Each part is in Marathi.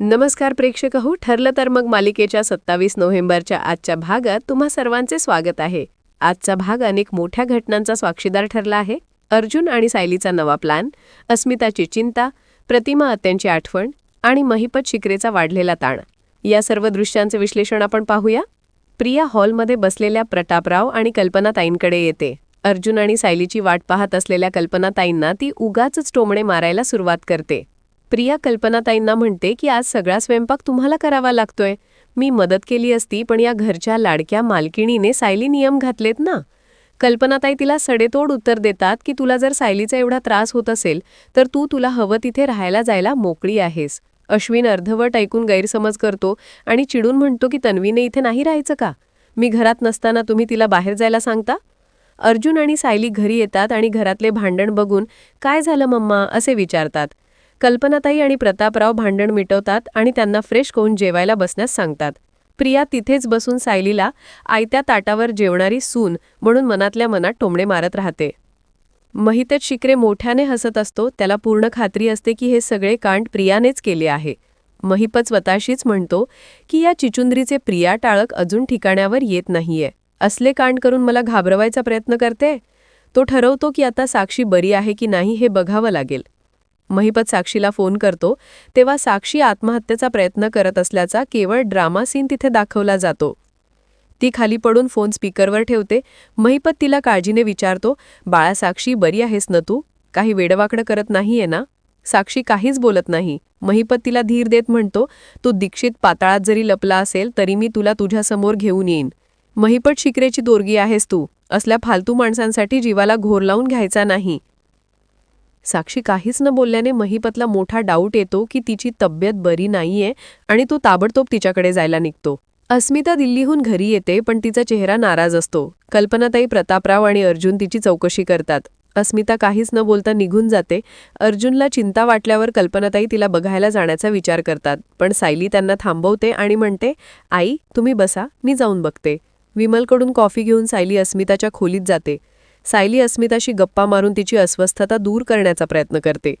नमस्कार प्रेक्षक हो ठरलं तर मग मालिकेच्या सत्तावीस नोव्हेंबरच्या आजच्या भागात तुम्हा सर्वांचे स्वागत आहे. आजचा भाग अनेक मोठ्या घटनांचा साक्षीदार ठरला आहे. अर्जुन आणि सायलीचा नवा प्लॅन अस्मिताची चिंता प्रतिमा अत्यांची आठवण आणि महिपत शिकरेचा वाढलेला ताण. या सर्व दृश्यांचे विश्लेषण आपण पाहूया. प्रिया हॉलमध्ये बसलेल्या प्रतापराव आणि कल्पनाताईंकडे येते. अर्जुन आणि सायलीची वाट पाहत असलेल्या कल्पनाताईंना ती उगाच टोमणे मारायला सुरुवात करते. प्रिया कल्पनाताईंना म्हणते की आज सगळा स्वयंपाक तुम्हाला करावा लागतोय. मी मदत केली असती पण या घरच्या लाडक्या मालकिणीने सायली नियम घातलेत ना? कल्पनाताई तिला सडेतोड उत्तर देतात की तुला जर सायलीचा एवढा त्रास होत असेल तर तू तुला हवं तिथे राहायला जायला मोकळी आहेस. अश्विन अर्धवट ऐकून गैरसमज करतो आणि चिडून म्हणतो की तन्वीने इथे नाही राहायचं का? मी घरात नसताना तुम्ही तिला बाहेर जायला सांगता? अर्जुन आणि सायली घरी येतात आणि घरातले भांडण बघून काय झालं मम्मा? असे विचारतात. कल्पनाताई आणि प्रतापराव भांडण मिटवतात आणि त्यांना फ्रेश कोण जेवायला बसण्यास सांगतात. प्रिया तिथेच बसून सायलीला आयत्या ताटावर जेवणारी सून म्हणून मनातल्या मनात टोमणे मारत राहते. महितच शिकरे मोठ्याने हसत असतो त्याला पूर्ण खात्री असते की हे सगळे कांड प्रियानेच केले आहे. महिपत स्वतःशीच म्हणतो की या चिचुंद्रीचे प्रिया टाळक अजून ठिकाण्यावर येत नाहीये. असले कांड करून मला घाबरवायचा प्रयत्न करते? तो ठरवतो की आता साक्षी बरी आहे की नाही हे बघावं लागेल. महिपत साक्षीला फोन करतो तेव्हा साक्षी आत्महत्येचा प्रयत्न करत असल्याचा केवळ ड्रामा सीन तिथे दाखवला जातो. ती खाली पडून फोन स्पीकरवर ठेवते महिपत तिला काळजीने विचारतो बाळा साक्षी बरी आहेस ना तू? काही वेडवाकडं करत नाहीये ना? साक्षी काहीच बोलत नाही. महिपत तिला धीर देत म्हणतो तू दीक्षित पाताळात जरी लपला असेल तरी मी तुला तुझ्यासमोर घेऊन येईन. महिपत शिकरेची दोरगी आहेस तू. असल्या फालतू माणसांसाठी जीवाला घोर लावून घ्यायचा नाही. साक्षी काहीच न बोलल्याने महिपतला मोठा डाऊट येतो की तिची तब्येत बरी नाहीये आणि तो ताबडतोब तिच्याकडे जायला निघतो. अस्मिता दिल्लीहून घरी येते पण तिचा चेहरा नाराज असतो. कल्पनाताई प्रतापराव आणि अर्जुन तिची चौकशी करतात. अस्मिता काहीच न बोलता निघून जाते. अर्जुनला चिंता वाटल्यावर कल्पनाताई तिला बघायला जाण्याचा विचार करतात. पण सायली त्यांना थांबवते आणि म्हणते आई तुम्ही बसा मी जाऊन बघते. विमलकडून कॉफी घेऊन सायली अस्मिताच्या खोलीत जाते. सायली अस्मिताशी गप्पा मारून तिची अस्वस्थता दूर करण्याचा प्रयत्न करते.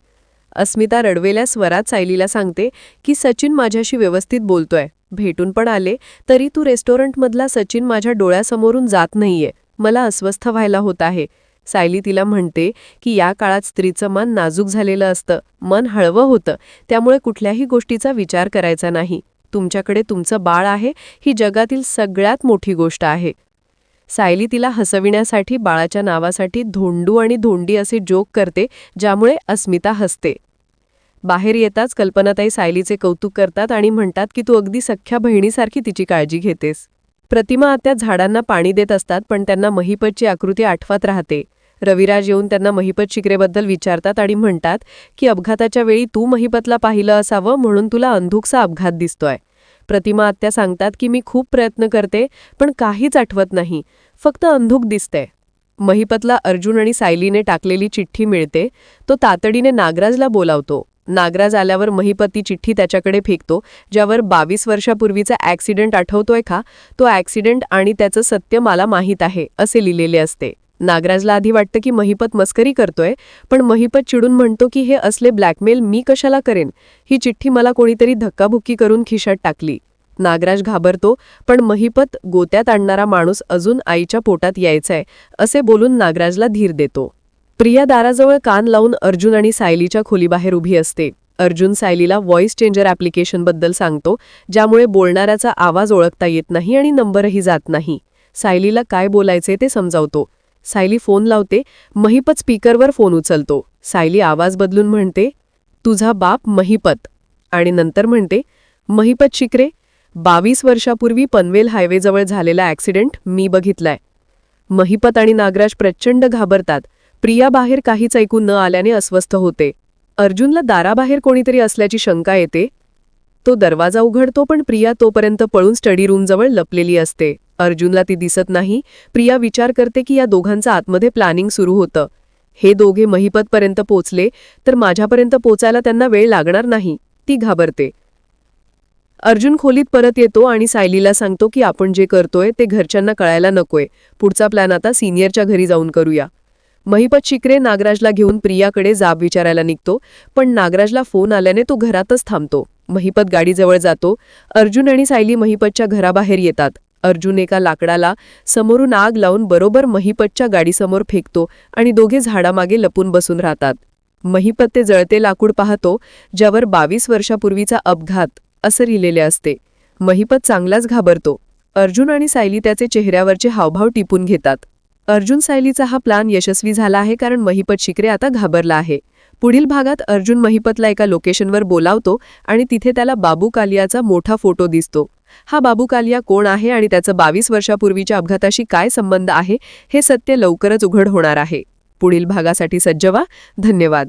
अस्मिता रडवेल्या स्वरात सायलीला सांगते की सचिन माझ्याशी व्यवस्थित बोलतोय. भेटून पण आले तरी तू रेस्टॉरंटमधला सचिन माझ्या डोळ्यासमोरून जात नाहीये. मला अस्वस्थ व्हायला होत आहे. सायली तिला म्हणते की या काळात स्त्रीचं मन नाजूक झालेलं असतं. मन हळवं होतं. त्यामुळे कुठल्याही गोष्टीचा विचार करायचा नाही. तुमच्याकडे तुमचं बाळ आहे. ही जगातील सगळ्यात मोठी गोष्ट आहे. सायली तिला हसविण्यासाठी बाळाच्या नावासाठी धोंडू आणि धोंडी असे जोक करते ज्यामुळे अस्मिता हसते. बाहेर येताच कल्पनाताई सायलीचे कौतुक करतात आणि म्हणतात की तू अगदी सख्ख्या बहिणीसारखी तिची काळजी घेतेस. प्रतिमा आत्या झाडांना पाणी देत असतात पण त्यांना महिपतची आकृती आठवत राहते. रविराज येऊन त्यांना महिपत शिकरेबद्दल विचारतात आणि म्हणतात की अपघाताच्या वेळी तू महिपतला पाहिलं असावं म्हणून तुला अंधुकसा अपघात दिसतोय. प्रतिमा आत्या सांगतात की मी खूप प्रयत्न करते पण काहीच आठवत नाही. फक्त अंधुक दिसते. महिपतला अर्जुन आणि सायलीने टाकलेली चिठ्ठी मिळते. तो तातडीने नागराजला बोलावतो. नागराज आल्यावर महिपती चिठ्ठी त्याच्याकडे फेकतो ज्यावर बावीस वर्षापूर्वीचा ॲक्सिडेंट आठवतोय का? तो ॲक्सिडेंट आणि त्याचं सत्य मला माहीत आहे असे लिहिलेले असते. नागराजला आधी वाटतं की महिपत मस्करी करतोय पण महिपत चिडून म्हणतो की हे असले ब्लॅकमेल मी कशाला करेन? ही चिठ्ठी मला कोणीतरी धक्काबुक्की करून खिशात टाकली. नागराज घाबरतो पण महिपत गोत्यात आणणारा माणूस अजून आईच्या पोटात यायचाय असे बोलून नागराजला धीर देतो. प्रिया दाराजवळ कान लावून अर्जुन आणि सायलीच्या खोलीबाहेर उभी असते. अर्जुन सायलीला व्हॉइस चेंजर ॲप्लिकेशनबद्दल सांगतो ज्यामुळे बोलणाऱ्याचा आवाज ओळखता येत नाही आणि नंबरही जात नाही. सायलीला काय बोलायचे ते समजावतो. सायली फोन लावते महिपत स्पीकरवर फोन उचलतो. सायली आवाज बदलून म्हणते तुझा बाप महिपत. आणि नंतर म्हणते महिपत शिकरे बावीस वर्षापूर्वी पनवेल हायवेजवळ झालेला ॲक्सिडेंट मी बघितलाय. महिपत आणि नागराज प्रचंड घाबरतात. प्रिया बाहेर काहीच ऐकून न आल्याने अस्वस्थ होते. अर्जुनला दाराबाहेर कोणीतरी असल्याची शंका येते. तो दरवाजा उघडतो पण प्रिया तोपर्यंत पळून स्टडी रूमजवळ लपलेली असते. अर्जुनला ती दिसत नाही. प्रिया विचार करते की या दोघांचं आतमध्ये प्लॅनिंग सुरू होतं. हे दोघे महिपतपर्यंत पोचले तर माझ्यापर्यंत पोचायला त्यांना वेळ लागणार नाही. ती घाबरते. अर्जुन खोलीत परत येतो आणि सायलीला सांगतो की आपण जे करतोय ते घरच्यांना कळायला नकोय. पुढचा प्लॅन आता सिनियरच्या घरी जाऊन करूया. महिपत शिकरे नागराजला घेऊन प्रियाकडे जाब विचारायला निघतो पण नागराजला फोन आल्याने तो घरातच थांबतो. महिपत गाडीजवळ जातो. अर्जुन आणि सायली महिपतच्या घराबाहेर येतात. अर्जुन एका लाकडाला समोरून आग लावून बरोबर महिपतच्या गाडीसमोर फेकतो आणि दोघे झाडामागे लपून बसून राहतात. महिपत ते जळते लाकूड पाहतो ज्यावर बावीस वर्षापूर्वीचा अपघात असं लिहिलेले असते. महिपत चांगलाच घाबरतो. अर्जुन आणि सायली त्याचे चेहऱ्यावरचे हावभाव टिपून घेतात. अर्जुन सायलीचा हा प्लान यशस्वी झाला आहे कारण महिपत शिकरे आता घाबरला आहे. पुढील भागात अर्जुन महिपतला एका लोकेशनवर बोलावतो आणि तिथे त्याला बाबू कालियाचा मोठा फोटो दिसतो. हा बाबू कालिया कोण आहे आणि त्याचं बावीस वर्षापूर्वीच्या अपघाताशी काय संबंध आहे हे सत्य लवकरच उघड होणार आहे. पुढील भागासाठी सज्ज धन्यवाद.